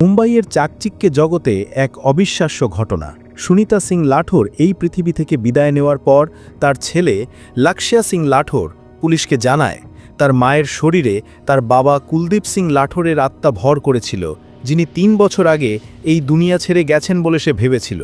মুম্বাইয়ের চাকচিক্যে জগতে এক অবিশ্বাস্য ঘটনা। সুনিতা সিং লাঠোর এই পৃথিবী থেকে বিদায় নেওয়ার পর তার ছেলে লাক্সিয়া সিং লাঠোর পুলিশকে জানায়, তার মায়ের শরীরে তার বাবা কুলদীপ সিং লাঠোরের আত্মা ভর করেছিল, যিনি তিন বছর আগে এই দুনিয়া ছেড়ে গেছেন বলে সে ভেবেছিল।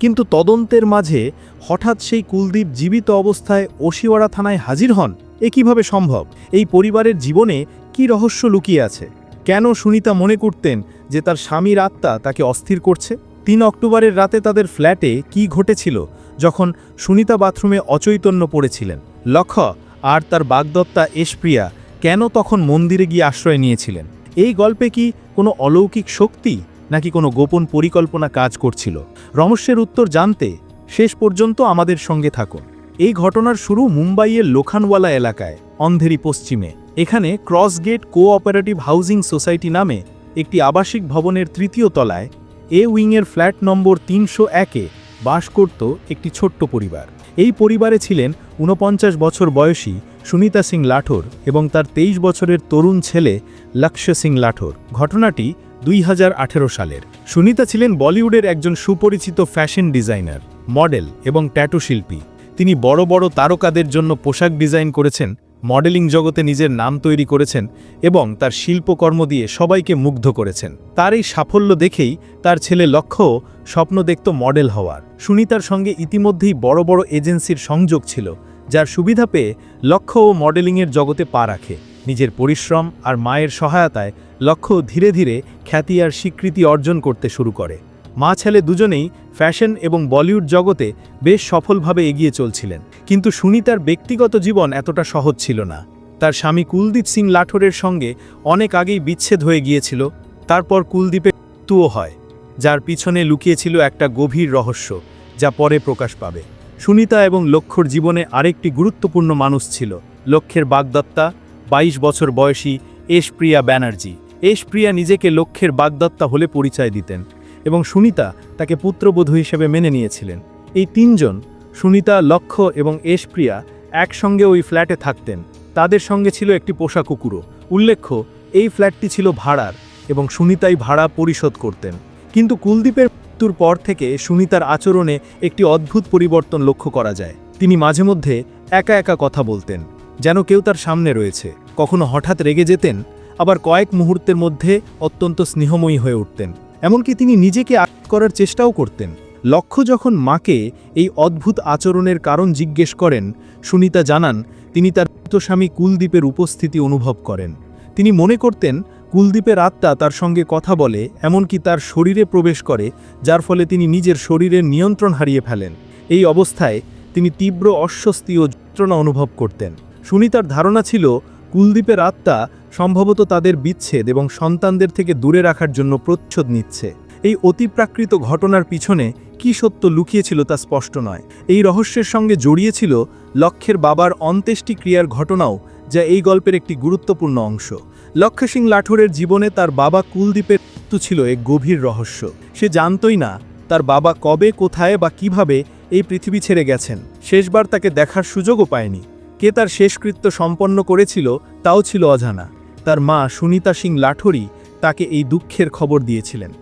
কিন্তু তদন্তের মাঝে হঠাৎ সেই কুলদীপ জীবিত অবস্থায় ওশিওয়াড়া থানায় হাজির হন? এ কীভাবে সম্ভব? এই পরিবারের জীবনে কি রহস্য লুকিয়ে আছে? কেন সুনিতা মনে করতেন যে তার স্বামীর আত্মা তাকে অস্থির করছে। তিন অক্টোবরের রাতে তাদের ফ্ল্যাটে কি ঘটেছিল যখন সুনিতা বাথরুমে অচৈতন্য পড়েছিলেন? লক্ষ্য আর তার বাগদত্তা এশপ্রিয়া কেন তখন মন্দিরে গিয়ে আশ্রয় নিয়েছিলেন? এই গল্পে কি কোনো অলৌকিক শক্তি নাকি কোনো গোপন পরিকল্পনা কাজ করছিল? রহস্যের উত্তর জানতে শেষ পর্যন্ত আমাদের সঙ্গে থাকুন। এই ঘটনার শুরু মুম্বাইয়ের লোখানওয়ালা এলাকায়, অন্ধেরি পশ্চিমে। এখানে cross gate cooperative housing society নামে একটি আবাসিক ভবনের তৃতীয় তলায় এ উইংয়ের ফ্ল্যাট নম্বর তিনশো একে বাস করত একটি ছোট্ট পরিবার। এই পরিবারে ছিলেন ঊনপঞ্চাশ বছর বয়সী সুনিতা সিং লাঠোর এবং তার তেইশ বছরের তরুণ ছেলে লক্ষ্য সিং লাঠোর। ঘটনাটি দুই হাজার আঠেরো সালের। সুনিতা ছিলেন বলিউডের একজন সুপরিচিত ফ্যাশন ডিজাইনার, মডেল এবং ট্যাটু শিল্পী। তিনি বড় বড় তারকাদের জন্য পোশাক ডিজাইন করেছেন মডেলিং জগতে নিজের নাম তৈরি করেছেন এবং তার শিল্পকর্ম দিয়ে সবাইকে মুগ্ধ করেছেন। তার এই সাফল্য দেখেই তার ছেলে লক্ষ্য স্বপ্ন দেখত মডেল হওয়ার। সুনিতার সঙ্গে ইতিমধ্যেই বড় বড় এজেন্সির সংযোগ ছিল, যার সুবিধা পেয়ে লক্ষ্য ও মডেলিংয়ের জগতে পা রাখে। নিজের পরিশ্রম আর মায়ের সহায়তায় লক্ষ্য ধীরে ধীরে খ্যাতি আর স্বীকৃতি অর্জন করতে শুরু করে। মা ছেলে দুজনেই ফ্যাশন এবং বলিউড জগতে বেশ সফলভাবে এগিয়ে চলছিলেন। কিন্তু সুনিতার ব্যক্তিগত জীবন এতটা সহজ ছিল না। তার স্বামী কুলদীপ সিং লাঠোরের সঙ্গে অনেক আগেই বিচ্ছেদ হয়ে গিয়েছিল, তারপর কুলদীপের তুও হয়, যার পিছনে লুকিয়েছিল একটা গভীর রহস্য, যা পরে প্রকাশ পাবে। সুনিতা এবং লক্ষ্যর জীবনে আরেকটি গুরুত্বপূর্ণ মানুষ ছিল, লক্ষ্যের বাগদত্তা ২২ বছর বয়সী এশপ্রিয়া ব্যানার্জি। এশপ্রিয়া নিজেকে লক্ষ্যের বাগদত্তা হলে পরিচয় দিতেন। এবং সুনিতা তাকে পুত্রবধূ হিসেবে মেনে নিয়েছিলেন। এই তিনজন, সুনিতা লক্ষ্য এবং এশপ্রিয়া, একসঙ্গে ওই ফ্ল্যাটে থাকতেন। তাদের সঙ্গে ছিল একটি পোষা কুকুরও। উল্লেখ্য, এই ফ্ল্যাটটি ছিল ভাড়ার এবং সুনিতাই ভাড়া পরিশোধ করতেন। কিন্তু কুলদীপের মৃত্যুর পর থেকে সুনিতার আচরণে একটি অদ্ভুত পরিবর্তন লক্ষ্য করা যায়। তিনি মাঝে মধ্যে একা একা কথা বলতেন, যেন কেউ তার সামনে রয়েছে। কখনো হঠাৎ রেগে যেতেন, আবার কয়েক মুহূর্তের মধ্যে অত্যন্ত স্নেহময়ী হয়ে উঠতেন। এমনকি তিনি নিজেকে আঘাত করার চেষ্টাও করতেন। লক্ষ্য যখন মাকে এই অদ্ভুত আচরণের কারণ জিজ্ঞেস করেন, সুনিতা জানান, তিনি তার স্বামী কুলদীপের উপস্থিতি অনুভব করেন। তিনি মনে করতেন, কুলদীপের আত্মা তার সঙ্গে কথা বলে, এমনকি তার শরীরে প্রবেশ করে, যার ফলে তিনি নিজের শরীরের নিয়ন্ত্রণ হারিয়ে ফেলেন। এই অবস্থায় তিনি তীব্র অস্বস্তি ও যন্ত্রণা অনুভব করতেন। সুনিতার ধারণা ছিল, কুলদীপের আত্মা সম্ভবত তাদের বিচ্ছেদ এবং সন্তানদের থেকে দূরে রাখার জন্য প্রচ্ছদ নিচ্ছে। এই অতিপ্রাকৃত ঘটনার পিছনে কি সত্য লুকিয়েছিল তা স্পষ্ট নয়। এই রহস্যের সঙ্গে জড়িয়েছিল লক্ষ্যের বাবার অন্ত্যেষ্টি ক্রিয়ার ঘটনাও, যা এই গল্পের একটি গুরুত্বপূর্ণ অংশ। লক্ষ্য সিং লাঠোরের জীবনে তার বাবা কুলদীপের মৃত্যু ছিল এক গভীর রহস্য। সে জানতই না তার বাবা কবে, কোথায় বা কীভাবে এই পৃথিবী ছেড়ে গেছেন। শেষবার তাকে দেখার সুযোগও পায়নি। কে তার শেষকৃত্য সম্পন্ন করেছিল, তাও ছিল অজানা। তার মা সুনিতা সিং লাঠোরি তাকে এই দুঃখের খবর দিয়েছিলেন।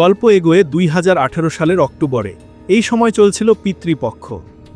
গল্প এগোয়ে দুই হাজার আঠেরো সালের অক্টোবরে। এই সময় চলছিল পিতৃপক্ষ,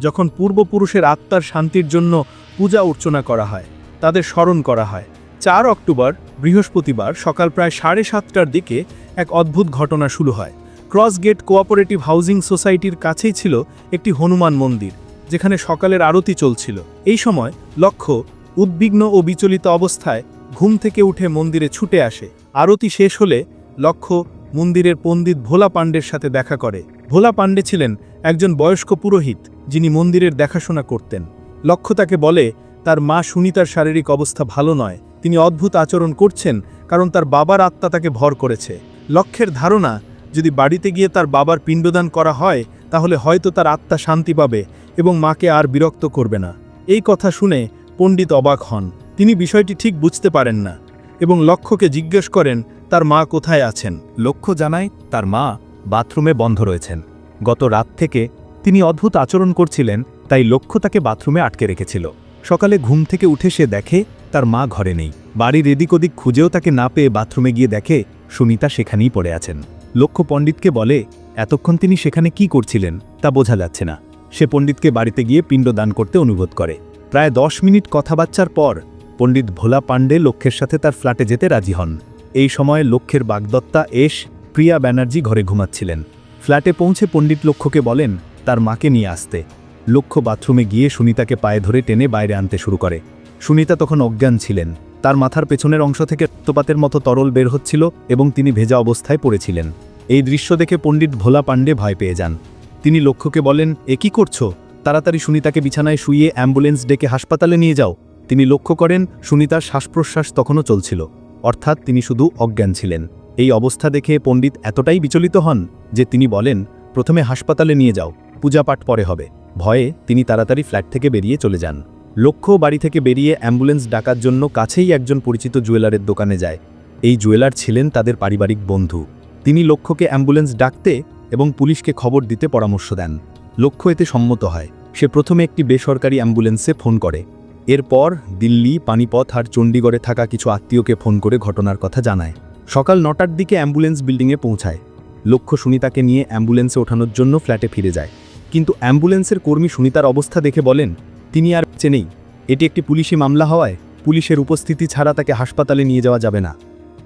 যখন পূর্বপুরুষের আত্মার শান্তির জন্য পূজা অর্চনা করা হয়, তাদের স্মরণ করা হয়। চার অক্টোবর, বৃহস্পতিবার, সকাল প্রায় সাড়ে সাতটার দিকে এক অদ্ভুত ঘটনা শুরু হয়। ক্রস গেট কোঅপারেটিভ হাউজিং সোসাইটির কাছেই ছিল একটি হনুমান মন্দির, যেখানে সকালের আরতি চলছিল। এই সময় লক্ষ্য, উদ্বিগ্ন ও বিচলিত অবস্থায় ঘুম থেকে উঠে মন্দিরে ছুটে আসে। আরতি শেষ হলে লক্ষ্য মন্দিরের পণ্ডিত ভোলা পাণ্ডের সাথে দেখা করে। ভোলা পাণ্ডে ছিলেন একজন বয়স্ক পুরোহিত, যিনি মন্দিরের দেখাশোনা করতেন। লক্ষ্য তাকে বলে, তার মা সুনিতার শারীরিক অবস্থা ভালো নয়। তিনি অদ্ভুত আচরণ করছেন, কারণ তার বাবার আত্মা তাকে ভর করেছে। লক্ষ্যের ধারণা, যদি বাড়িতে গিয়ে তার বাবার পিণ্ডদান করা হয়, তাহলে হয়তো তার আত্মা শান্তি পাবে এবং মাকে আর বিরক্ত করবে না। এই কথা শুনে পণ্ডিত অবাক হন। তিনি বিষয়টি ঠিক বুঝতে পারেন না এবং লক্ষ্যকে জিজ্ঞেস করেন, তার মা কোথায় আছেন? লক্ষ্য জানায়, তার মা বাথরুমে বন্ধ রয়েছেন। গত রাত থেকে তিনি অদ্ভুত আচরণ করছিলেন, তাই লক্ষ্য তাকে বাথরুমে আটকে রেখেছিল। সকালে ঘুম থেকে উঠে সে দেখে, তার মা ঘরে নেই। বাড়ির এদিক ওদিক খুঁজেও তাকে না পেয়ে বাথরুমে গিয়ে দেখে সুনিতা সেখানেই পড়ে আছেন। লক্ষ্য পণ্ডিতকে বলে, এতক্ষণ তিনি সেখানে কি করছিলেন তা বোঝা যাচ্ছে না। সে পণ্ডিতকে বাড়িতে গিয়ে পিণ্ডদান করতে অনুরোধ করে। প্রায় দশ মিনিট কথাবার্তার পর পণ্ডিত ভোলা পাণ্ডে লক্ষ্যের সাথে তার ফ্ল্যাটে যেতে রাজি হন। এই সময় লক্ষ্যের বাগদত্তা এস প্রিয়া ব্যানার্জি ঘরে ঘুমাচ্ছিলেন। ফ্ল্যাটে পৌঁছে পণ্ডিত লক্ষ্যকে বলেন, তার মাকে নিয়ে আসতে। লক্ষ্য বাথরুমে গিয়ে সুনিতাকে পায়ে ধরে টেনে বাইরে আনতে শুরু করে। সুনিতা তখন অজ্ঞান ছিলেন। তার মাথার পেছনের অংশ থেকে রক্তপাতের মতো তরল বের হচ্ছিল এবং তিনি ভেজা অবস্থায় পড়েছিলেন। এই দৃশ্য দেখে পণ্ডিত ভোলা পাণ্ডে ভয় পেয়ে যান। তিনি লক্ষ্যকে বলেন, এ কি করছ? তাড়াতাড়ি সুনিতাকে বিছানায় শুইয়ে অ্যাম্বুলেন্স ডেকে হাসপাতালে নিয়ে যাও। তিনি লক্ষ্য করেন সুনিতার শ্বাস প্রশ্বাস তখনও চলছিল, অর্থাৎ তিনি শুধু অজ্ঞান ছিলেন। এই অবস্থা দেখে পণ্ডিত এতটাই বিচলিত হন যে তিনি বলেন, প্রথমে হাসপাতালে নিয়ে যাও, পূজাপাঠ পরে হবে। ভয়ে তিনি তাড়াতাড়ি ফ্ল্যাট থেকে বেরিয়ে চলে যান। লক্ষ্য বাড়ি থেকে বেরিয়ে অ্যাম্বুলেন্স ডাকার জন্য কাছেই একজন পরিচিত জুয়েলারের দোকানে যায়। এই জুয়েলার ছিলেন তাদের পারিবারিক বন্ধু। তিনি লক্ষ্যকে অ্যাম্বুলেন্স ডাকতে এবং পুলিশকে খবর দিতে পরামর্শ দেন। লক্ষ্য এতে সম্মত হয়, সে প্রথমে একটি বেসরকারি অ্যাম্বুলেন্সে ফোন করে। এরপর দিল্লি, পানিপথ আর চণ্ডীগড়ে থাকা কিছু আত্মীয়কে ফোন করে ঘটনার কথা জানায়। সকাল নটার দিকে অ্যাম্বুলেন্স বিল্ডিংয়ে পৌঁছায়। লক্ষ্য সুনিতাকে নিয়ে অ্যাম্বুলেন্সে ওঠানোর জন্য ফ্ল্যাটে ফিরে যায়। কিন্তু অ্যাম্বুলেন্সের কর্মী সুনিতার অবস্থা দেখে বলেন, তিনি আর বেঁচে নেই। এটি একটি পুলিশি মামলা হওয়ায় পুলিশের উপস্থিতি ছাড়া তাকে হাসপাতালে নিয়ে যাওয়া যাবে না।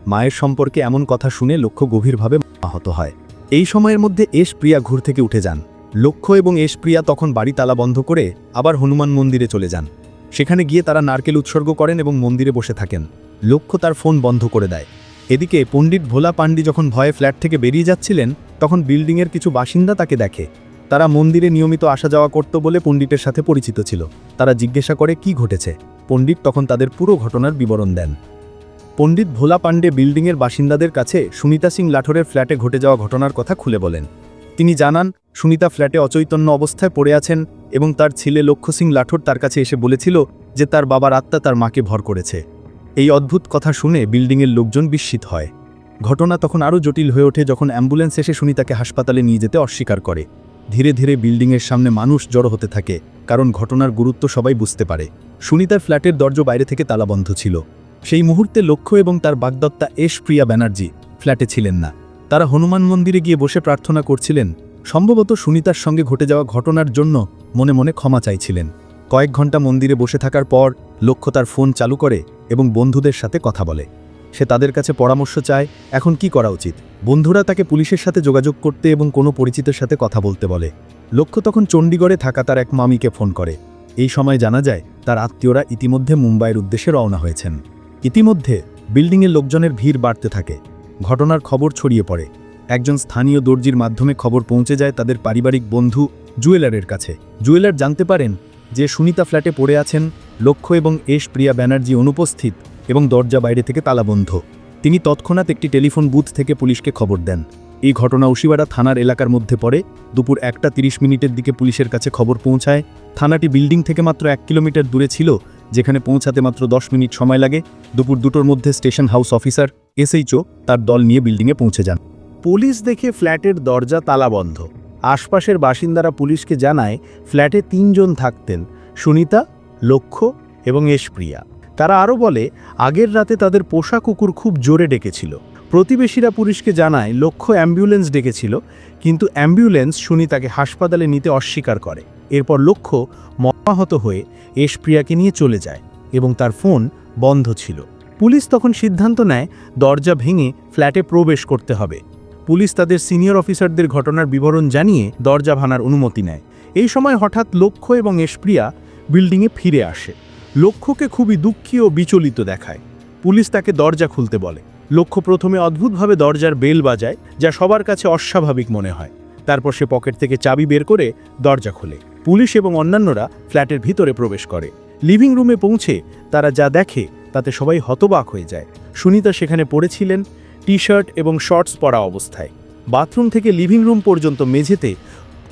মায়ের সম্পর্কে এমন কথা শুনে লক্ষ্য গভীরভাবে আহত হয়। এই সময়ের মধ্যে এস প্রিয়া ঘুর থেকে উঠে যান। লক্ষ্য এবং এস প্রিয়া তখন বাড়ি তালা বন্ধ করে আবার হনুমান মন্দিরে চলে যান। সেখানে গিয়ে তারা নারকেল উৎসর্গ করেন এবং মন্দিরে বসে থাকেন। লক্ষ্য তার ফোন বন্ধ করে দেয়। এদিকে পণ্ডিত ভোলা পাণ্ডি যখন ভয়ে ফ্ল্যাট থেকে বেরিয়ে যাচ্ছিলেন, তখন বিল্ডিংয়ের কিছু বাসিন্দা তাকে দেখে। তারা মন্দিরে নিয়মিত আসা যাওয়া করত বলে পণ্ডিতের সাথে পরিচিত ছিল। তারা জিজ্ঞাসা করে, কি ঘটেছে? পণ্ডিত তখন তাদের পুরো ঘটনার বিবরণ দেন। পণ্ডিত ভোলা পাণ্ডে বিল্ডিংয়ের বাসিন্দাদের কাছে সুনিতা সিং লাঠোরের ফ্ল্যাটে ঘটে যাওয়া ঘটনার কথা খুলে বলেন। তিনি জানান, সুনিতা ফ্ল্যাটে অচৈতন্য অবস্থায় পড়ে আছেন এবং তার ছেলে লক্ষ্য সিং লাঠোর তার কাছে এসে বলেছিল যে তার বাবার আত্মা তার মাকে ভর করেছে। এই অদ্ভুত কথা শুনে বিল্ডিংয়ের লোকজন বিস্মিত হয়। ঘটনা তখন আরও জটিল হয়ে ওঠে যখন অ্যাম্বুলেন্স এসে সুনিতাকে হাসপাতালে নিয়ে যেতে অস্বীকার করে। ধীরে ধীরে বিল্ডিংয়ের সামনে মানুষ জড়ো হতে থাকে, কারণ ঘটনার গুরুত্ব সবাই বুঝতে পারে। সুনিতার ফ্ল্যাটের দরজা বাইরে থেকে তালাবন্ধ ছিল। সেই মুহূর্তে লক্ষ্য এবং তার বাগদত্তা এস প্রিয়া ব্যানার্জি ফ্ল্যাটে ছিলেন না। তারা হনুমান মন্দিরে গিয়ে বসে প্রার্থনা করছিলেন। সম্ভবত সুনিতার সঙ্গে ঘটে যাওয়া ঘটনার জন্য মনে মনে ক্ষমা চাইছিলেন। কয়েক ঘণ্টা মন্দিরে বসে থাকার পর লক্ষ্য তার ফোন চালু করে এবং বন্ধুদের সাথে কথা বলে। সে তাদের কাছে পরামর্শ চায়, এখন কি করা উচিত? বন্ধুরা তাকে পুলিশের সাথে যোগাযোগ করতে এবং কোনো পরিচিতের সাথে কথা বলতে বলে। লক্ষ্য তখন চণ্ডীগড়ে থাকা তার এক মামিকে ফোন করে। এই সময় জানা যায়, তার আত্মীয়রা ইতিমধ্যে মুম্বাইয়ের উদ্দেশ্যে রওনা হয়েছেন। ইতিমধ্যে বিল্ডিংয়ের লোকজনের ভিড় বাড়তে থাকে। ঘটনার খবর ছড়িয়ে পড়ে। একজন স্থানীয় দর্জির মাধ্যমে খবর পৌঁছে যায় তাদের পারিবারিক বন্ধু জুয়েলারের কাছে। জুয়েলার জানতে পারেন যে সুনিতা ফ্ল্যাটে পড়ে আছেন লক্ষ্য এবং এস প্রিয়া ব্যানার্জি অনুপস্থিত এবং দরজা বাইরে থেকে তালাবন্ধ। তিনি তৎক্ষণাৎ একটি টেলিফোন বুথ থেকে পুলিশকে খবর দেন। এই ঘটনা উশিবাড়া থানার এলাকার মধ্যে পড়ে। দুপুর একটা তিরিশ মিনিটের দিকে পুলিশের কাছে খবর পৌঁছায়। থানাটি বিল্ডিং থেকে মাত্র এক কিলোমিটার দূরে ছিল যেখানে পৌঁছাতে মাত্র দশ মিনিট সময় লাগে, দুপুর দুটোর মধ্যে স্টেশন হাউস অফিসার এসএইচও তার দল নিয়ে বিল্ডিংয়ে পৌঁছে যান। পুলিশ দেখে ফ্ল্যাটের দরজা তালাবন্ধ আশপাশের বাসিন্দারা পুলিশকে জানায়, ফ্ল্যাটে তিনজন থাকতেন, সুনিতা, লক্ষ্য এবং এশপ্রিয়া। তারা আরও বলে, আগের রাতে তাদের পোষা কুকুর খুব জোরে ডেকেছিল। প্রতিবেশীরা পুলিশকে জানায়, লক্ষ্য অ্যাম্বুলেন্স ডেকেছিল, কিন্তু অ্যাম্বুলেন্স সুনিতাকে হাসপাতালে নিতে অস্বীকার করে। এরপর লক্ষ্য মর্মাহত হয়ে এশপ্রিয়াকে নিয়ে চলে যায় এবং তার ফোন বন্ধ ছিল। পুলিশ তখন সিদ্ধান্ত নেয় দরজা ভেঙে ফ্ল্যাটে প্রবেশ করতে হবে। পুলিশ তাদের সিনিয়র অফিসারদের ঘটনার বিবরণ জানিয়ে দরজা ভাঙার অনুমতি নেয়। এই সময় হঠাৎ লক্ষ্য এবং এশপ্রিয়া বিল্ডিংয়ে ফিরে আসে। লক্ষ্যকে খুবই দুঃখী ও বিচলিত দেখায়। পুলিশ তাকে দরজা খুলতে বলে। লক্ষ্য প্রথমে অদ্ভুতভাবে দরজার বেল বাজায়, যা সবার কাছে অস্বাভাবিক মনে হয়। তারপর সে পকেট থেকে চাবি বের করে দরজা খোলে। পুলিশ এবং অন্যান্যরা ফ্ল্যাটের ভিতরে প্রবেশ করে। লিভিং রুমে পৌঁছে তারা যা দেখে তাতে সবাই হতবাক হয়ে যায়। সুনিতা সেখানে পড়েছিলেন টি শার্ট এবং শর্টস পরা অবস্থায়। বাথরুম থেকে লিভিং রুম পর্যন্ত মেঝেতে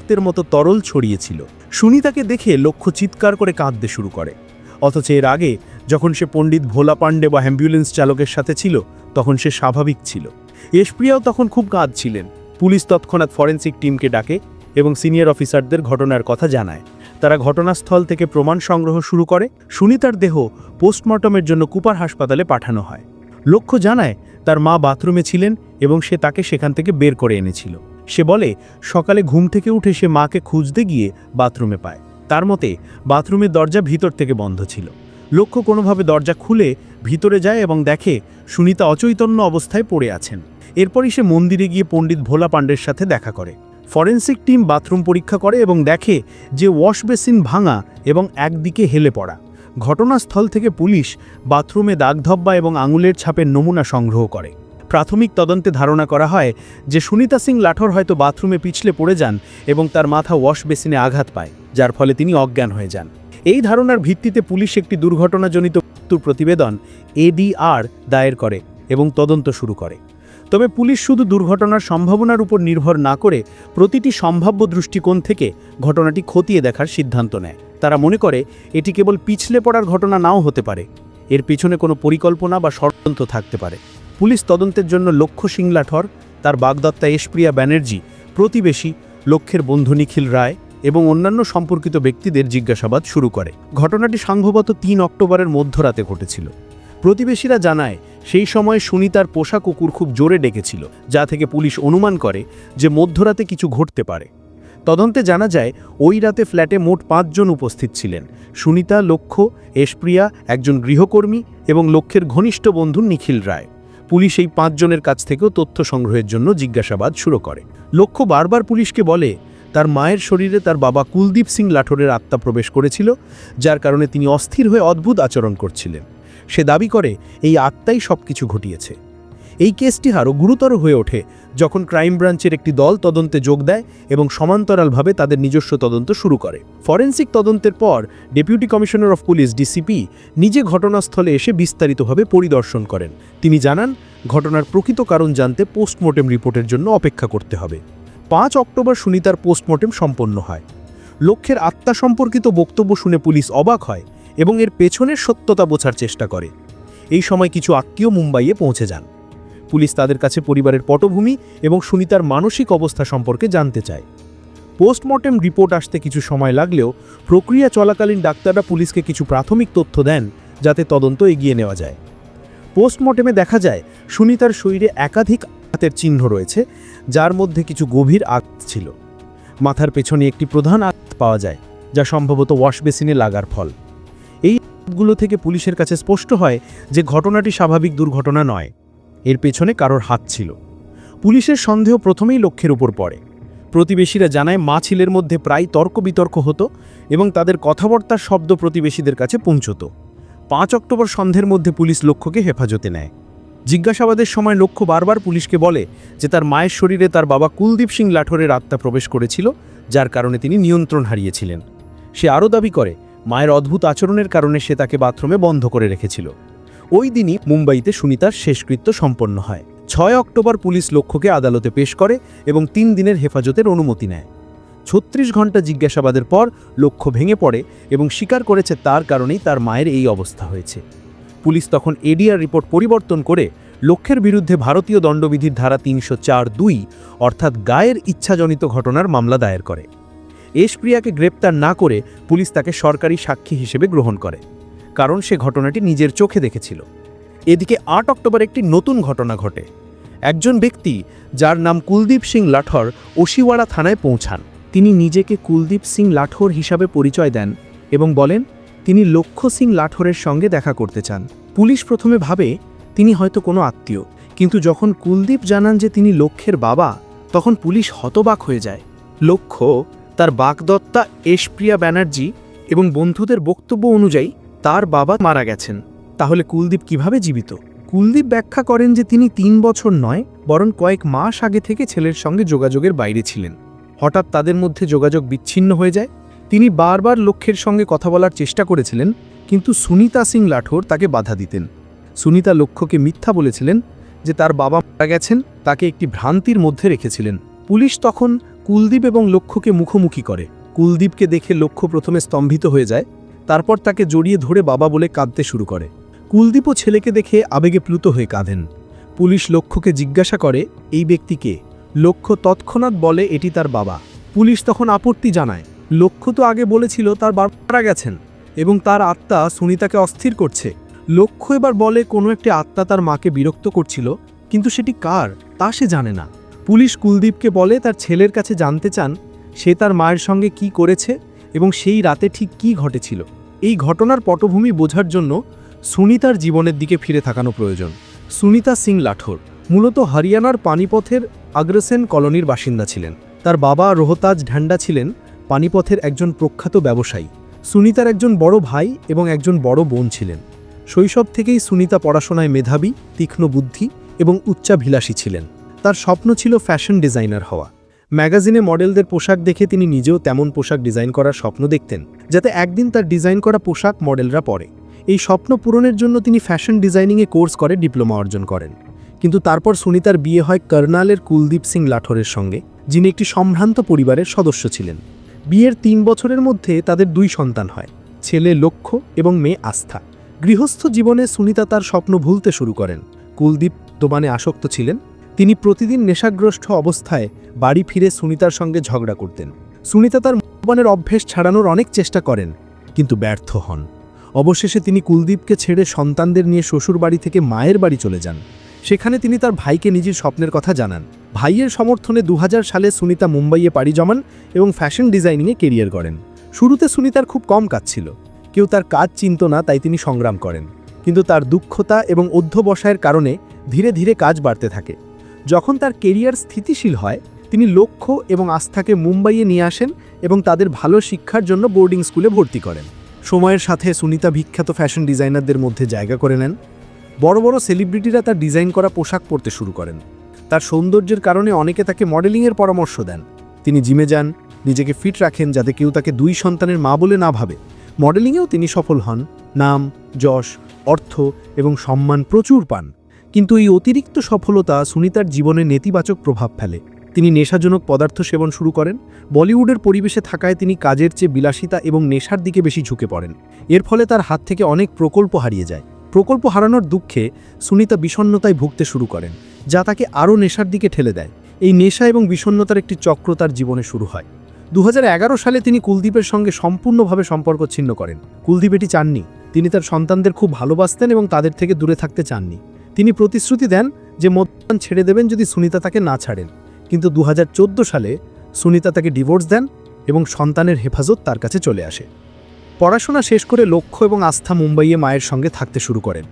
রক্তের মতো তরল ছড়িয়েছিল সুনিতাকে দেখে লক্ষ্য চিৎকার করে কাঁদতে শুরু করে। অথচ এর আগে যখন সে পণ্ডিত ভোলা পাণ্ডে বা অ্যাম্বুলেন্স চালকের সাথে ছিল, তখন সে স্বাভাবিক ছিল। এশপ্রিয়াও তখন খুব কাঁদছিলেন। পুলিশ তৎক্ষণাৎ ফরেন্সিক টিমকে ডাকে এবং সিনিয়র অফিসারদের ঘটনার কথা জানায়। তারা ঘটনাস্থল থেকে প্রমাণ সংগ্রহ শুরু করে। সুনিতার দেহ পোস্টমর্টমের জন্য কুপার হাসপাতালে পাঠানো হয়। লক্ষ্য জানায়, তার মা বাথরুমে ছিলেন এবং সে তাকে সেখান থেকে বের করে এনেছিল। সে বলে, সকালে ঘুম থেকে উঠে সে মাকে খুঁজতে গিয়ে বাথরুমে পায়। তার মতে, বাথরুমের দরজা ভিতর থেকে বন্ধ ছিল। লক্ষ্য কোনোভাবে দরজা খুলে ভিতরে যায় এবং দেখে সুনিতা অচৈতন্য অবস্থায় পড়ে আছেন। এরপরই সে মন্দিরে গিয়ে পণ্ডিত ভোলা পাণ্ডের সাথে দেখা করে। ফরেন্সিক টিম বাথরুম পরীক্ষা করে এবং দেখে যে ওয়াশ বেসিন ভাঙা এবং একদিকে হেলে পড়া। ঘটনাস্থল থেকে পুলিশ বাথরুমে দাগধব্বা এবং আঙুলের ছাপের নমুনা সংগ্রহ করে। প্রাথমিক তদন্তে ধারণা করা হয় যে সুনিতা সিং লাঠর হয়তো বাথরুমে পিছলে পড়ে যান এবং তার মাথা ওয়াশ বেসিনে আঘাত পায়, যার ফলে তিনি অজ্ঞান হয়ে যান। এই ধারণার ভিত্তিতে পুলিশ একটি দুর্ঘটনাজনিত মৃত্যুর প্রতিবেদন এডিআর দায়ের করে এবং তদন্ত শুরু করে। তবে পুলিশ শুধু দুর্ঘটনার সম্ভাবনার উপর নির্ভর না করে প্রতিটি সম্ভাব্য দৃষ্টিকোণ থেকে ঘটনাটি খতিয়ে দেখার সিদ্ধান্ত নেয়। তারা মনে করে এটি কেবল পিছলে পড়ার ঘটনা নাও হতে পারে। এর পিছনে কোনো পরিকল্পনা বা ষড়যন্ত্র থাকতে পারে। পুলিশ তদন্তের জন্য লক্ষ্য সিং লাঠর তার বাগদত্তা এশপ্রিয়া ব্যানার্জি, প্রতিবেশী লক্ষ্যের বন্ধু নিখিল রায় এবং অন্যান্য সম্পর্কিত ব্যক্তিদের জিজ্ঞাসাবাদ শুরু করে। ঘটনাটি সম্ভবত তিন অক্টোবরের মধ্যরাতে ঘটেছিল। প্রতিবেশীরা জানায়, সেই সময় সুনিতার পোষা কুকুর খুব জোরে ডেকেছিল, যা থেকে পুলিশ অনুমান করে যে মধ্যরাতে কিছু ঘটতে পারে। তদন্তে জানা যায়, ওই রাতে ফ্ল্যাটে মোট পাঁচজন উপস্থিত ছিলেন। সুনিতা, লক্ষ্য, এশপ্রিয়া, একজন গৃহকর্মী এবং লক্ষ্যের ঘনিষ্ঠ বন্ধু নিখিল রায়। পুলিশ এই পাঁচজনের কাছ থেকেও তথ্য সংগ্রহের জন্য জিজ্ঞাসাবাদ শুরু করে। লক্ষ্য বারবার পুলিশকে বলে, তার মায়ের শরীরে তার বাবা কুলদীপ সিং লাঠোরের আত্মা প্রবেশ করেছিল, যার কারণে তিনি অস্থির হয়ে অদ্ভুত আচরণ করছিলেন। সে দাবি করে, এই আত্মাই সব কিছু ঘটিয়েছে। এই কেসটি আরও গুরুতর হয়ে ওঠে যখন ক্রাইম ব্রাঞ্চের একটি দল তদন্তে যোগ দেয় এবং সমান্তরালভাবে তাদের নিজস্ব তদন্ত শুরু করে। ফরেন্সিক তদন্তের পর, deputy commissioner of police DCP নিজে ঘটনাস্থলে এসে বিস্তারিতভাবে পরিদর্শন করেন। তিনি জানান, ঘটনার প্রকৃত কারণ জানতে পোস্টমর্টেম রিপোর্টের জন্য অপেক্ষা করতে হবে। পাঁচ অক্টোবর সুনিতার পোস্টমর্টেম সম্পন্ন হয়। লক্ষ্যের আত্মা সম্পর্কিত বক্তব্য শুনে পুলিশ অবাক হয় এবং এর পেছনের সত্যতা বোঝার চেষ্টা করে। এই সময় কিছু আত্মীয় মুম্বাইয়ে পৌঁছে যান। পুলিশ তাদের কাছে পরিবারের পটভূমি এবং সুনিতার মানসিক অবস্থা সম্পর্কে জানতে চায়। পোস্টমর্টেম রিপোর্ট আসতে কিছু সময় লাগলেও প্রক্রিয়া চলাকালীন ডাক্তাররা পুলিশকে কিছু প্রাথমিক তথ্য দেন যাতে তদন্ত এগিয়ে নেওয়া যায়। পোস্টমর্টেমে দেখা যায়, সুনিতার শরীরে একাধিক আঘাতের চিহ্ন রয়েছে, যার মধ্যে কিছু গভীর আঘাত ছিল। মাথার পেছনে একটি প্রধান আঘাত পাওয়া যায়, যা সম্ভবত ওয়াশবেসিনে লাগার ফল। আঘাতগুলো থেকে পুলিশের কাছে স্পষ্ট হয় যে ঘটনাটি স্বাভাবিক দুর্ঘটনা নয়। এর পেছনে কারোর হাত ছিল। পুলিশের সন্দেহ প্রথমেই লক্ষ্যের উপর পড়ে। প্রতিবেশীরা জানায়, মা ছেলের মধ্যে প্রায় তর্ক বিতর্ক হতো এবং তাদের কথাবার্তার শব্দ প্রতিবেশীদের কাছে পৌঁছত। পাঁচ অক্টোবর সন্ধ্যের মধ্যে পুলিশ লক্ষ্যকে হেফাজতে নেয়। জিজ্ঞাসাবাদের সময় লক্ষ্য বারবার পুলিশকে বলে যে তার মায়ের শরীরে তার বাবা কুলদীপ সিং লাঠোরের আত্মা প্রবেশ করেছিল, যার কারণে তিনি নিয়ন্ত্রণ হারিয়েছিলেন। সে আরও দাবি করে মায়ের অদ্ভুত আচরণের কারণে সে তাকে বাথরুমে বন্ধ করে রেখেছিল। ওই দিনই মুম্বাইতে সুনিতার শেষকৃত্য সম্পন্ন হয়। ছয় অক্টোবর পুলিশ লক্ষ্যকে আদালতে পেশ করে এবং তিন দিনের হেফাজতের অনুমতি নেয়। ছত্রিশ ঘণ্টা জিজ্ঞাসাবাদের পর লক্ষ্য ভেঙে পড়ে এবং স্বীকার করেছে তার কারণেই তার মায়ের এই অবস্থা হয়েছে। পুলিশ তখন এডিআর রিপোর্ট পরিবর্তন করে লক্ষ্যের বিরুদ্ধে ভারতীয় দণ্ডবিধির ধারা তিনশো চার দুই অর্থাৎ গায়ের ইচ্ছাজনিত ঘটনার মামলা দায়ের করে। এশপ্রিয়াকে গ্রেপ্তার না করে পুলিশ তাকে সরকারি সাক্ষী হিসেবে গ্রহণ করে, কারণ সে ঘটনাটি নিজের চোখে দেখেছিল। এদিকে আট অক্টোবর একটি নতুন ঘটনা ঘটে। একজন ব্যক্তি, যার নাম কুলদীপ সিং লাঠর, ওশিওয়াড়া থানায় পৌঁছান। তিনি নিজেকে কুলদীপ সিং লাঠোর হিসাবে পরিচয় দেন এবং বলেন, তিনি লক্ষ্য সিং লাঠোরের সঙ্গে দেখা করতে চান। পুলিশ প্রথমে ভাবে, তিনি হয়তো কোনো আত্মীয়। কিন্তু যখন কুলদীপ জানান যে তিনি লক্ষ্যের বাবা, তখন পুলিশ হতবাক হয়ে যায়। লক্ষ্য? তার বাগদত্তা, এশপ্রিয়া ব্যানার্জি এবং বন্ধুদের বক্তব্য অনুযায়ী তার বাবা মারা গেছেন। তাহলে কুলদীপ কীভাবে জীবিত? কুলদীপ ব্যাখ্যা করেন যে তিনি তিন বছর নয়, বরং কয়েক মাস আগে থেকে ছেলের সঙ্গে যোগাযোগের বাইরে ছিলেন। হঠাৎ তাদের মধ্যে যোগাযোগ বিচ্ছিন্ন হয়ে যায়। তিনি বারবার লক্ষ্যের সঙ্গে কথা বলার চেষ্টা করেছিলেন, কিন্তু সুনিতা সিং লাঠোর তাকে বাধা দিতেন। সুনিতা লক্ষ্যকে মিথ্যা বলেছিলেন যে তার বাবা মারা গেছেন, তাকে একটি ভ্রান্তির মধ্যে রেখেছিলেন। পুলিশ তখন কুলদীপ এবং লক্ষ্যকে মুখোমুখি করে। কুলদীপকে দেখে লক্ষ্য প্রথমে স্তম্ভিত হয়ে যায়, তারপর তাকে জড়িয়ে ধরে বাবা বলে কাঁদতে শুরু করে। কুলদীপও ছেলেকে দেখে আবেগে প্লুত হয়ে কাঁদেন। পুলিশ লক্ষ্যকে জিজ্ঞাসা করে, এই ব্যক্তিকে লক্ষ্য তৎক্ষণাৎ বলে, এটি তার বাবা। পুলিশ তখন আপত্তি জানায়। লক্ষ্য তো আগে বলেছিল, তার বাবা গেছেন এবং তার আত্মা সুনিতাকে অস্থির করছে। লক্ষ্য এবার বলে, কোনো একটি আত্মা তার মাকে বিরক্ত করছিল, কিন্তু সেটি কার, তা সে জানে না। পুলিশ কুলদীপকে বলে তার ছেলের কাছে জানতে চান সে তার মায়ের সঙ্গে কি করেছে এবং সেই রাতে ঠিক কি ঘটেছিল। এই ঘটনার পটভূমি বোঝার জন্য সুনিতার জীবনের দিকে ফিরে থাকানো প্রয়োজন। সুনিতা সিং লাঠোর, মূলত হরিয়ানার পানিপথের আগ্রসেন কলোনির বাসিন্দা ছিলেন। তার বাবা রোহতাজ ঢান্ডা ছিলেন পানিপথের একজন প্রখ্যাত ব্যবসায়ী। সুনিতার একজন বড় ভাই এবং একজন বড় বোন ছিলেন। শৈশব থেকেই সুনিতা পড়াশোনায় মেধাবী, তীক্ষ্ণ বুদ্ধি এবং উচ্চাভিলাষী ছিলেন। তার স্বপ্ন ছিল ফ্যাশন ডিজাইনার হওয়া। ম্যাগাজিনে মডেলদের পোশাক দেখে তিনি নিজেও তেমন পোশাক ডিজাইন করার স্বপ্ন দেখতেন, যাতে একদিন তার ডিজাইন করা পোশাক মডেলরা পরে। এই স্বপ্ন পূরণের জন্য তিনি ফ্যাশন ডিজাইনিংয়ে কোর্স করে ডিপ্লোমা অর্জন করেন। কিন্তু তারপর সুনিতার বিয়ে হয় কর্নালের কুলদীপ সিং লাঠোরের সঙ্গে, যিনি একটি সম্ভ্রান্ত পরিবারের সদস্য ছিলেন। বিয়ের তিন বছরের মধ্যে তাদের দুই সন্তান হয়, ছেলে লক্ষ্য এবং মেয়ে আস্থা। গৃহস্থ জীবনে সুনিতা তার স্বপ্ন ভুলতে শুরু করেন। কুলদীপ দোবানে আসক্ত ছিলেন তিনি প্রতিদিন নেশাগ্রস্ত অবস্থায় বাড়ি ফিরে সুনিতার সঙ্গে ঝগড়া করতেন। সুনিতা তার মদ্যপানের অভ্যেস ছাড়ানোর অনেক চেষ্টা করেন, কিন্তু ব্যর্থ হন। অবশেষে তিনি কুলদীপকে ছেড়ে সন্তানদের নিয়ে শ্বশুর বাড়ি থেকে মায়ের বাড়ি চলে যান। সেখানে তিনি তার ভাইকে নিজের স্বপ্নের কথা জানান। ভাইয়ের সমর্থনে দু হাজার সালে সুনিতা মুম্বাইয়ে পাড়ি জমান এবং ফ্যাশন ডিজাইনিংয়ে কেরিয়ার করেন। শুরুতে সুনিতার খুব কম কাজ ছিল। কেউ তার কাজ চিনত না, তাই তিনি সংগ্রাম করেন। কিন্তু তার দুঃখতা এবং অধ্যবসায়ের কারণে ধীরে ধীরে কাজ বাড়তে থাকে। যখন তার কেরিয়ার স্থিতিশীল হয়, তিনি লক্ষ্য এবং আস্থাকে মুম্বাইয়ে নিয়ে আসেন এবং তাদের ভালো শিক্ষার জন্য বোর্ডিং স্কুলে ভর্তি করেন। সময়ের সাথে সুনিতা বিখ্যাত ফ্যাশন ডিজাইনারদের মধ্যে জায়গা করে নেন। বড় বড় সেলিব্রিটিরা তার ডিজাইন করা পোশাক পরতে শুরু করেন। তার সৌন্দর্যের কারণে অনেকে তাকে মডেলিংয়ের পরামর্শ দেন। তিনি জিমে যান, নিজেকে ফিট রাখেন যাতে কেউ তাকে দুই সন্তানের মা বলে না ভাবে। মডেলিংয়েও তিনি সফল হন। নাম, যশ, অর্থ এবং সম্মান প্রচুর পান। কিন্তু এই অতিরিক্ত সফলতা সুনিতার জীবনে নেতিবাচক প্রভাব ফেলে। তিনি নেশাজনক পদার্থ সেবন শুরু করেন। বলিউডের পরিবেশে থাকায় তিনি কাজের চেয়ে বিলাসিতা এবং নেশার দিকে বেশি ঝুঁকে পড়েন। এর ফলে তার হাত থেকে অনেক প্রকল্প হারিয়ে যায়। প্রকল্প হারানোর দুঃখে সুনিতা বিষণ্ণতায় ভুগতে শুরু করেন, যা তাকে আরও নেশার দিকে ঠেলে দেয়। এই নেশা এবং বিষণ্ণতার একটি চক্র তার জীবনে শুরু হয়। দু হাজার এগারো সালে তিনি কুলদীপের সঙ্গে সম্পূর্ণভাবে সম্পর্ক ছিন্ন করেন। কুলদীপ এটি চাননি। তিনি তার সন্তানদের খুব ভালোবাসতেন এবং তাদের থেকে দূরে থাকতে চাননি। তিনি প্রতিশ্রুতি দেন যে মদ্যপান ছেড়ে দেবেন যদি সুনিতা তাকে না ছাড়েন। কিন্তু দু হাজার চোদ্দ সালে সুনিতা তাকে ডিভোর্স দেন এবং সন্তানের হেফাজত তার কাছে চলে আসে। পড়াশোনা শেষ করে লক্ষ্য এবং আস্থা মুম্বাইয়ে মায়ের সঙ্গে থাকতে শুরু করেন।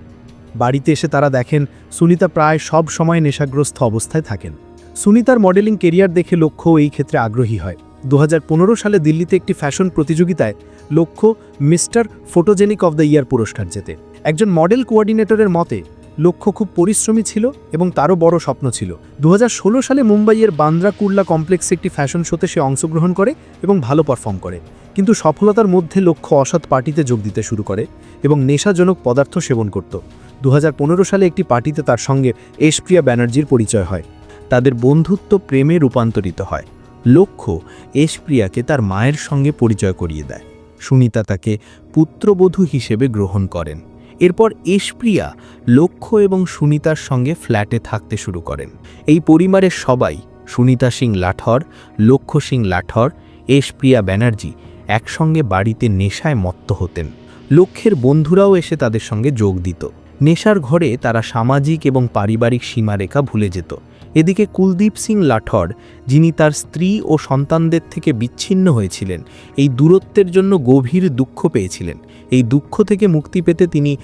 বাড়িতে এসে তারা দেখেন সুনিতা প্রায় সব সময় নেশাগ্রস্ত অবস্থায় থাকেন। সুনিতার মডেলিং কেরিয়ার দেখে লক্ষ্য এই ক্ষেত্রে আগ্রহী হয়। দু হাজার পনেরো সালে দিল্লিতে একটি ফ্যাশন প্রতিযোগিতায় লক্ষ্য mister photogenic of the year পুরস্কার জেতে। একজন মডেল কোয়ার্ডিনেটরের মতে লক্ষ্য খুব পরিশ্রমী ছিল এবং তারও বড় স্বপ্ন ছিল। দু হাজার ষোলো সালে মুম্বাইয়ের বান্দ্রা কুর্লা কমপ্লেক্সে একটি ফ্যাশন শোতে সে অংশগ্রহণ করে এবং ভালো পারফর্ম করে। কিন্তু সফলতার মধ্যে লক্ষ্য অসৎ পার্টিতে যোগ দিতে শুরু করে এবং নেশাজনক পদার্থ সেবন করত। দুহাজার পনেরো সালে একটি পার্টিতে তার সঙ্গে এশপ্রিয়া ব্যানার্জির পরিচয় হয়। তাদের বন্ধুত্ব প্রেমে রূপান্তরিত হয়। লক্ষ্য এশপ্রিয়াকে তার মায়ের সঙ্গে পরিচয় করিয়ে দেয়। সুনিতা তাকে পুত্রবধূ হিসেবে গ্রহণ করেন। এরপর এশপ্রিয়া লক্ষ্য এবং সুনিতার সঙ্গে ফ্ল্যাটে থাকতে শুরু করেন। এই পরিবারের সবাই সুনিতা সিং লাঠর, লক্ষ্য সিং লাঠর, এশপ্রিয়া ব্যানার্জি একসঙ্গে বাড়িতে নেশায় মত্ত হতেন। লক্ষ্যের বন্ধুরাও এসে তাদের সঙ্গে যোগ দিত। নেশার ঘরে তারা সামাজিক এবং পারিবারিক সীমারেখা ভুলে যেত। এদিকে কুলদীপ সিং লাঠর, যিনি তার স্ত্রী ও সন্তানদের থেকে বিচ্ছিন্ন হয়েছিলেন, এই দূরত্বের জন্য গভীর দুঃখ পেয়েছিলেন। এই দুঃখ থেকে মুক্তি পেতে তিনি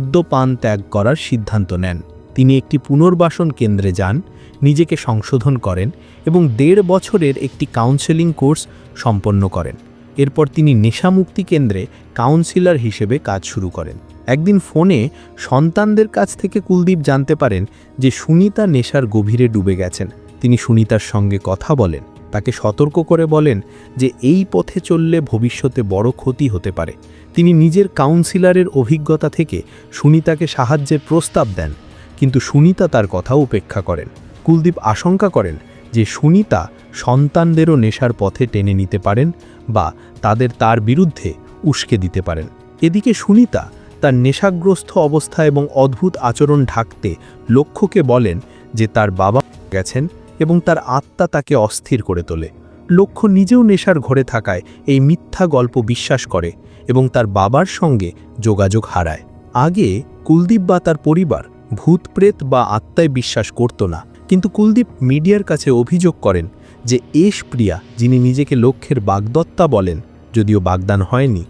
মদ্যপান ত্যাগ করার সিদ্ধান্ত নেন। তিনি একটি পুনর্বাসন কেন্দ্রে যান, নিজেকে সংশোধন করেন এবং দেড় বছরের একটি কাউন্সেলিং কোর্স সম্পন্ন করেন। এরপর তিনি নেশামুক্তি কেন্দ্রে কাউন্সিলর হিসেবে কাজ শুরু করেন। একদিন ফোনে সন্তানদের কাছ থেকে কুলদীপ জানতে পারেন যে সুনিতা নেশার গভীরে ডুবে গেছেন। তিনি সুনিতার সঙ্গে কথা বলেন। তাকে সতর্ক করে বলেন যে এই পথে চললে ভবিষ্যতে বড় ক্ষতি হতে পারে। তিনি নিজের কাউন্সিলরের অভিজ্ঞতা থেকে সুনিতাকে সাহায্যের প্রস্তাব দেন, কিন্তু সুনিতা তার কথা উপেক্ষা করেন। কুলদীপ আশঙ্কা করেন যে সুনিতা সন্তানদেরও নেশার পথে টেনে নিতে পারেন বা তাদের তার বিরুদ্ধে উস্কে দিতে পারেন। এদিকে সুনিতা তার নেশাগ্রস্ত অবস্থা এবং অদ্ভুত আচরণ ঢাকতে লক্ষ্যকে বলেন যে তার বাবা গেছেন এবং তার আত্মা তাকে অস্থির করে তোলে। লক্ষ্য নিজেও নেশার ঘরে থাকায় এই মিথ্যা গল্প বিশ্বাস করে এবং তার বাবার সঙ্গে যোগাযোগ হারায়। আগে কুলদীপ বা তার পরিবার ভূতপ্রেত বা আত্মায় বিশ্বাস করত না, কিন্তু কুলদীপ মিডিয়ার কাছে অভিযোগ করেন যে এশ প্রিয়া যিনি নিজেকে লক্ষ্যের বাগদত্তা বলেন, যদিও বাগদান হয়নি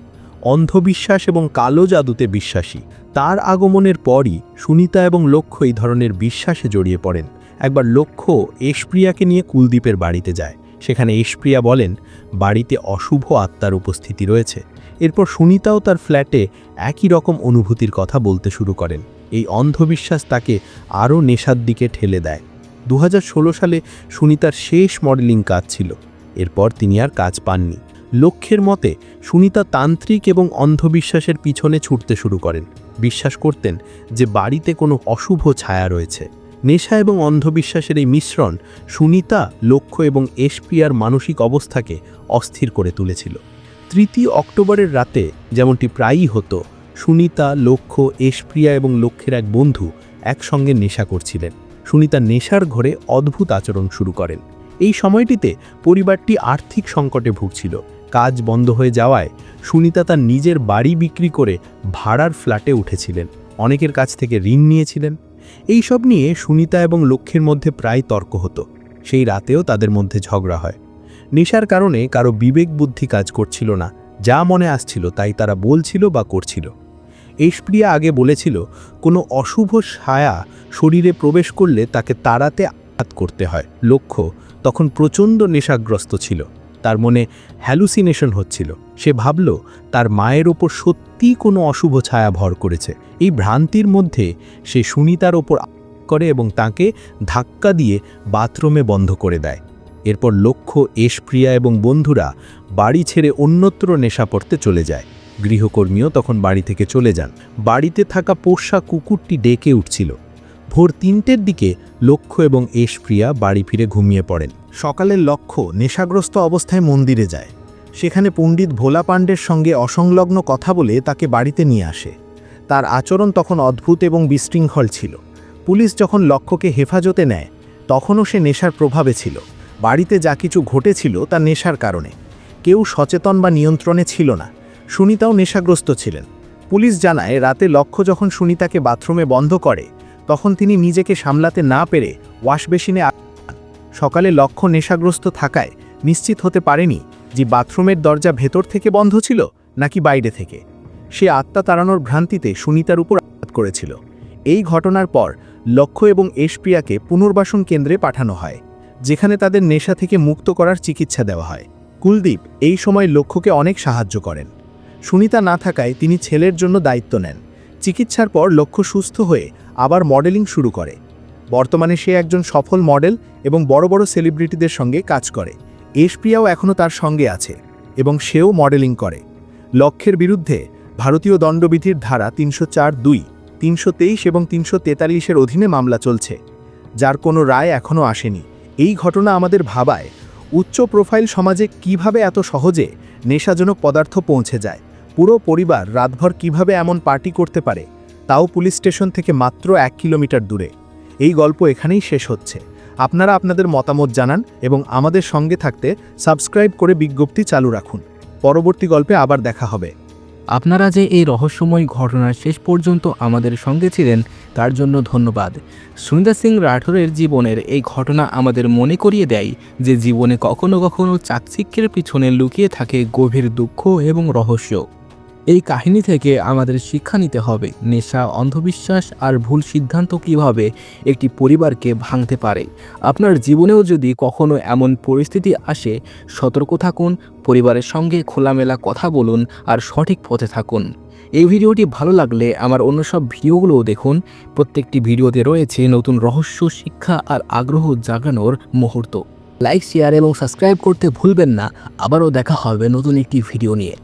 অন্ধবিশ্বাস এবং কালো জাদুতে বিশ্বাসী। তার আগমনের পরই সুনিতা এবং লক্ষ্য এই ধরনের বিশ্বাসে জড়িয়ে পড়েন। একবার লক্ষ্য এশপ্রিয়াকে নিয়ে কুলদীপের বাড়িতে যায়। সেখানে এশপ্রিয়া বলেন, বাড়িতে অশুভ আত্মার উপস্থিতি রয়েছে। এরপর সুনিতাও তার ফ্ল্যাটে একই রকম অনুভূতির কথা বলতে শুরু করেন। এই অন্ধবিশ্বাস তাকে আরও নেশার দিকে ঠেলে দেয়। দু হাজার ষোলো সালে সুনিতার শেষ মডেলিং কাজ ছিল। এরপর তিনি আর কাজ পাননি। লক্ষ্যের মতে সুনিতা তান্ত্রিক এবং অন্ধবিশ্বাসের পিছনে ছুটতে শুরু করেন। বিশ্বাস করতেন যে বাড়িতে কোনো অশুভ ছায়া রয়েছে। নেশা এবং অন্ধবিশ্বাসের এই মিশ্রণ সুনিতা, লক্ষ্য এবং এসপিআর মানসিক অবস্থাকে অস্থির করে তুলেছিল। তৃতীয় অক্টোবরের রাতে যেমনটি প্রায়ই হতো, সুনিতা, লক্ষ্য এসপ্রিয়া এবং লক্ষ্যের এক বন্ধু একসঙ্গে নেশা করছিলেন। সুনিতা নেশার ঘরে অদ্ভুত আচরণ শুরু করেন। এই সময়টিতে পরিবারটি আর্থিক সংকটে ভুগছিল। কাজ বন্ধ হয়ে যাওয়ায় সুনিতা তার নিজের বাড়ি বিক্রি করে ভাড়ার ফ্ল্যাটে উঠেছিলেন। অনেকের কাছ থেকে ঋণ নিয়েছিলেন। এই সব নিয়ে সুনিতা এবং লক্ষ্যের মধ্যে প্রায় তর্ক হতো। সেই রাতেও তাদের মধ্যে ঝগড়া হয়। নেশার কারণে কারও বিবেক বুদ্ধি কাজ করছিল না। যা মনে আসছিল তাই তারা বলছিল বা করছিল। এসপ্রিয়া আগে বলেছিল, কোনো অশুভ ছায়া শরীরে প্রবেশ করলে তাকে তাড়াতে আঘাত করতে হয়। লক্ষ্য তখন প্রচণ্ড নেশাগ্রস্ত ছিল। তার মনে হ্যালুসিনেশন হচ্ছিল। সে ভাবল, তার মায়ের ওপর সত্যিই কোনো অশুভ ছায়া ভর করেছে। এই ভ্রান্তির মধ্যে সে সুনিতার ওপর করে এবং তাকে ধাক্কা দিয়ে বাথরুমে বন্ধ করে দেয়। এরপর লক্ষ্য, এশপ্রিয়া এবং বন্ধুরা বাড়ি ছেড়ে অন্যত্র নেশা পড়তে চলে যায়। গৃহকর্মীও তখন বাড়ি থেকে চলে যান। বাড়িতে থাকা পোষা কুকুরটি ডেকে উঠছিল। ভোর তিনটের দিকে লক্ষ্য এবং এশপ্রিয়া বাড়ি ফিরে ঘুমিয়ে পড়েন। সকালের লক্ষ্য নেশাগ্রস্ত অবস্থায় মন্দিরে যায়। সেখানে পণ্ডিত ভোলা পাণ্ডের সঙ্গে অসংলগ্ন কথা বলে তাকে বাড়িতে নিয়ে আসে। তার আচরণ তখন অদ্ভুত এবং বিশৃঙ্খল ছিল। পুলিশ যখন লক্ষ্যকে হেফাজতে নেয়, তখনও সে নেশার প্রভাবে ছিল। বাড়িতে যা কিছু ঘটেছিল তা নেশার কারণে। কেউ সচেতন বা নিয়ন্ত্রণে ছিল না। সুনিতাও নেশাগ্রস্ত ছিলেন। পুলিশ জানায়, রাতে লক্ষ্য যখন সুনিতাকে বাথরুমে বন্ধ করে, তখন তিনি নিজেকে সামলাতে না পেরে ওয়াশবেসিনে সকালে লক্ষ্য নেশাগ্রস্ত থাকায় নিশ্চিত হতে পারেনি যে বাথরুমের দরজা ভেতর থেকে বন্ধ ছিল নাকি বাইরে থেকে। সে আত্মা তাড়ানোর ভ্রান্তিতে সুনিতার উপর আঘাত করেছিল। এই ঘটনার পর লক্ষ্য এবং এশপ্রিয়াকে পুনর্বাসন কেন্দ্রে পাঠানো হয়, যেখানে তাদের নেশা থেকে মুক্ত করার চিকিৎসা দেওয়া হয়। কুলদীপ এই সময় লক্ষ্যকে অনেক সাহায্য করেন। সুনিতা না থাকায় তিনি ছেলের জন্য দায়িত্ব নেন। চিকিৎসার পর লক্ষ্য সুস্থ হয়ে আবার মডেলিং শুরু করে। বর্তমানে সে একজন সফল মডেল এবং বড় বড় সেলিব্রিটিদের সঙ্গে কাজ করে। এশপ্রিয়াও এখনও তার সঙ্গে আছে এবং সেও মডেলিং করে। লক্ষ্যের বিরুদ্ধে ভারতীয় দণ্ডবিধির ধারা তিনশো চার দুই, তিনশো তেইশ এবং তিনশো তেতাল্লিশের অধীনে মামলা চলছে, যার কোনো রায় এখনও আসেনি। এই ঘটনা আমাদের ভাবায়, উচ্চ প্রোফাইল সমাজে কীভাবে এত সহজে নেশাজনক পদার্থ পৌঁছে যায়, পুরো পরিবার রাতভর কীভাবে এমন পার্টি করতে পারে, তাও পুলিশ স্টেশন থেকে মাত্র এক কিলোমিটার দূরে। এই গল্প এখানেই শেষ হচ্ছে। আপনারা আপনাদের মতামত জানান এবং আমাদের সঙ্গে থাকতে সাবস্ক্রাইব করে বিজ্ঞপ্তি চালু রাখুন। পরবর্তী গল্পে আবার দেখা হবে। আপনারা যে এই রহস্যময় ঘটনার শেষ পর্যন্ত আমাদের সঙ্গে ছিলেন, তার জন্য ধন্যবাদ। সুনিতা সিং রাঠোরের জীবনের এই ঘটনা আমাদের মনে করিয়ে দেয় যে জীবনে কখনো কখনো চাকচিক্যের পিছনে লুকিয়ে থাকে গভীর দুঃখ এবং রহস্য। এই কাহিনী থেকে আমাদের শিক্ষা নিতে হবে, নেশা, অন্ধবিশ্বাস আর ভুল সিদ্ধান্ত কীভাবে একটি পরিবারকে ভাঙতে পারে। আপনার জীবনেও যদি কখনো এমন পরিস্থিতি আসে, সতর্ক থাকুন, পরিবারের সঙ্গে খোলামেলা কথা বলুন আর সঠিক পথে থাকুন। এই ভিডিওটি ভালো লাগলে আমার অন্য সব ভিডিওগুলোও দেখুন। প্রত্যেকটি ভিডিওতে রয়েছে নতুন রহস্য, শিক্ষা আর আগ্রহ জাগানোর মুহূর্ত। লাইক, শেয়ার এবং সাবস্ক্রাইব করতে ভুলবেন না। আবারও দেখা হবে নতুন একটি ভিডিও নিয়ে।